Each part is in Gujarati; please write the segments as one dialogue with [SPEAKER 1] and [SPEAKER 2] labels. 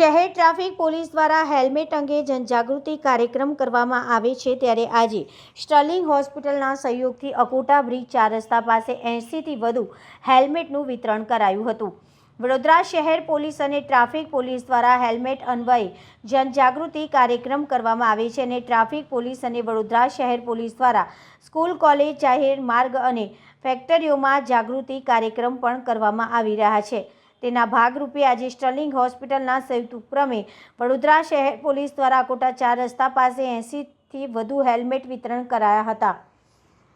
[SPEAKER 1] ટ્રાફિક પોલીસ દ્વારા હેલ્મેટ અંગે જનજાગૃતિ કાર્યક્રમ કરવામાં આવે છે ત્યારે આજે સ્ટર્લિંગ હોસ્પિટલના સહયોગથી અકોટા બ્રિજ ચાર રસ્તા પાસે એંશીથી વધુ હેલ્મેટનું વિતરણ કરાયું હતું. વડોદરા શહેર પોલીસ અને ટ્રાફિક પોલીસ દ્વારા હેલ્મેટ અન્વયે જનજાગૃતિ કાર્યક્રમ કરવામાં આવે છે અને ટ્રાફિક પોલીસ અને વડોદરા શહેર પોલીસ દ્વારા સ્કૂલ, કોલેજ, જાહેર માર્ગ અને ફેક્ટરીઓમાં જાગૃતિ કાર્યક્રમ પણ કરવામાં આવી રહ્યા છે. તેના ભાગરૂપે આજે સ્ટર્લિંગ હોસ્પિટલના સંયુક્ત ઉપક્રમે વડોદરા શહેર પોલીસ દ્વારા કોટા ચાર રસ્તા પાસે એંસીથી વધુ હેલ્મેટ વિતરણ કરાયા હતા.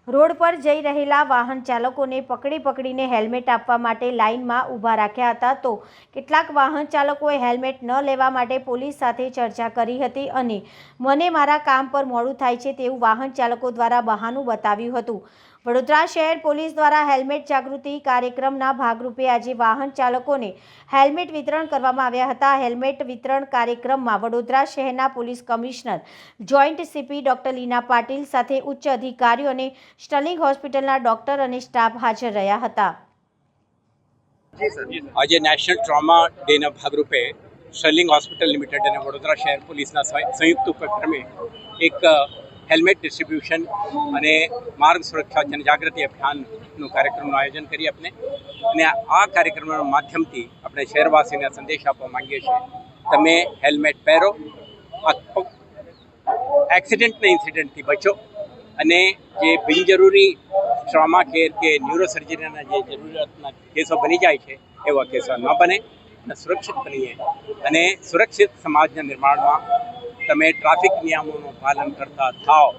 [SPEAKER 1] રોડ પર જઈ રહેલા વાહન ચાલકોને પકડી પકડીને હેલ્મેટ આપવા માટે લાઇનમાં ઊભા રાખ્યા હતા તો કેટલાક વાહન ચાલકોએ હેલ્મેટ ન લેવા માટે પોલીસ સાથે ચર્ચા કરી હતી અને મને મારા કામ પર મોડું થાય છે તેવું વાહન ચાલકો દ્વારા બહાનું બતાવ્યું હતું. વડોદરા શહેર પોલીસ દ્વારા હેલ્મેટ જાગૃતિ કાર્યક્રમના ભાગરૂપે આજે વાહન ચાલકોને હેલ્મેટ વિતરણ કરવામાં આવ્યા હતા. હેલ્મેટ વિતરણ કાર્યક્રમમાં વડોદરા શહેરના police commissioner, joint CP doctor Leena Patil સાથે ઉચ્ચ અધિકારીઓ અને સ્ટર્લિંગ હોસ્પિટલના ડોક્ટર અને સ્ટાફ હાજર રહ્યા હતા.
[SPEAKER 2] આજે નેશનલ ટ્રોમા ડેના ભાગરૂપે શર્લિંગ હોસ્પિટલ લિમિટેડ અને વડોદરા શહેર પોલીસના સંયુક્ત ઉપક્રમે એક હેલ્મેટ ડિસ્ટ્રીબ્યુશન અને માર્ગ સુરક્ષા જનજાગૃતિ અભિયાનનું કાર્યક્રમનું આયોજન કરી આપણે અને આ કાર્યક્રમના માધ્યમથી આપણે શહેરવાસીને સંદેશ આપવા માંગીએ છીએ. તમે હેલ્મેટ પહેરો એક્સિડન્ટના ઇન્સિડન્ટથી બચો અને જે બિનજરૂરી ટ્રોમા કેર કે ન્યુરોસર્જરીના જે જરૂરિયાતના કેસો બની જાય છે, એવા કેસો ન બને અને સુરક્ષિત બનીએ. અને સુરક્ષિત સમાજના નિર્માણમાં તમે ટ્રાફિક નિયમોનું પાલન કરતા થાવ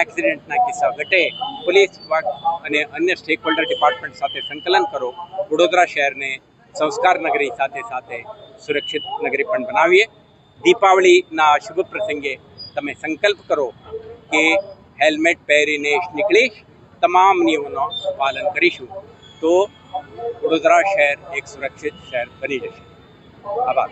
[SPEAKER 2] એક્સિડન્ટના કિસ્સા ઘટે, પોલીસ વિભાગ અને અન્ય સ્ટેક હોલ્ડર ડિપાર્ટમેન્ટ સાથે સંકલન કરો. વડોદરા શહેરને સંસ્કાર નગરી સાથે સાથે સુરક્ષિત નગરી પણ બનાવીએ. દીપાવલીના શુભ પ્રસંગે તમે સંકલ્પ કરો કે હેલ્મેટ પહેરીને નીકળીશ તમામ નિયમોનો પાલન કરીશું. તો વડોદરા શહેર એક સુરક્ષિત શહેર બની જશે. આભાર.